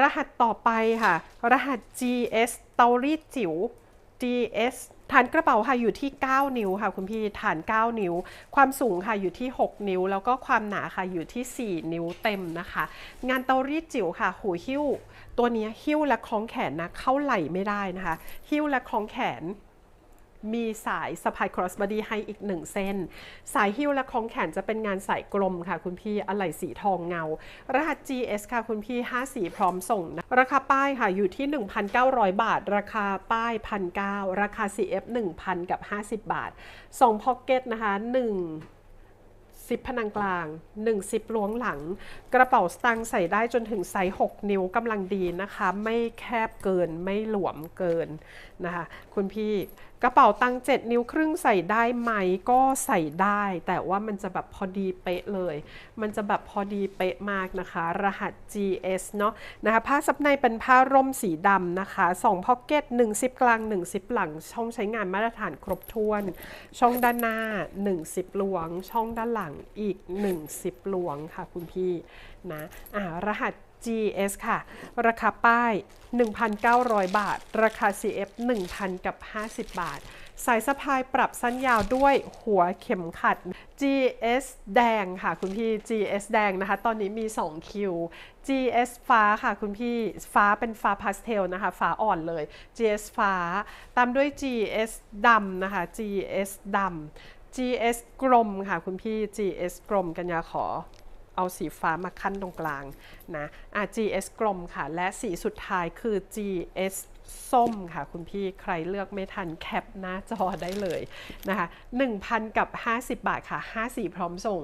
รหัสต่อไปค่ะ รหัส GS เตารีดจิ๋ว GS ฐานกระเป๋าค่ะอยู่ที่ 9 นิ้วค่ะ คุณพี่ฐาน 9 นิ้ว ความสูงค่ะอยู่ที่ 6 นิ้ว แล้วก็ความหนาค่ะอยู่ที่ 4 นิ้วเต็มนะคะ งานเตารีดจิ๋วค่ะ หูหิ้ว ตัวนี้หิ้วและคล้องแขนนะเข้าไหล่ไม่ได้นะคะ หิ้วและคล้องแขน มีสายสะพาย cross body ให้อีกหนึ่งเส้น สายหิ้วและคล้องแขนจะเป็นงานสายกลมค่ะ คุณพี่อะไหล่สีทองเงา รหัส GS ค่ะ คุณพี่ 5 สีพร้อมส่งนะราคาป้ายค่ะ อยู่ที่ 1,900 บาท ราคาป้าย 1,900 ราคา CF 1,000 กับ 50 บาท 2 พ็อกเก็ตนะคะ 1ซิปพนังกลาง1ซิปล้วงหลัง กระเป๋าสตางค์ใส่ได้จนถึงไซส์6นิ้วกำลังดีนะคะ ไม่แคบเกินไม่หลวมเกินนะคะ คุณพี่กระเป๋าตังค์7นิ้วครึ่งใส่ได้ไหมก็ใส่ได้ แต่ว่ามันจะแบบพอดีเป๊ะเลย มันจะแบบพอดีเป๊ะมากนะคะ รหัส GS เนาะนะคะผ้าซับในเป็นผ้าร่มสีดำนะคะ2พ็อกเก็ต1ซิปกลาง1ซิปหลัง ช่องใช้งานมาตรฐานครบถ้วน ช่องด้านหน้า1ซิปลวง ช่องด้านหลังอีก1ซิปลวงค่ะคุณพี่นะอ่ารหัส GS ค่ะ ราคาป้าย 1,900 บาท ราคา CF 1,000 กับ 50 บาท สายสะพายปรับสั้นยาวด้วยหัวเข็มขัด GS แดงค่ะคุณพี่ GS แดงนะคะ ตอนนี้มี 2 คิว GS ฟ้าค่ะคุณพี่ฟ้าเป็นฟ้าพาสเทลนะคะฟ้าอ่อนเลย GS ฟ้า ตามด้วย GS ดำนะคะ GS ดำ GS กลมค่ะคุณพี่ GS กลมกันยาขอ เอาสีฟ้ามาขั้นตรงกลางนะ GS กลมค่ะ และสีสุดท้ายคือ GS ส้มค่ะคุณพี่ใครเลือกไม่ทันแคปหน้าจอได้เลยนะคะ 1,000 กับ 50 บาทค่ะ 5 สีพร้อมส่ง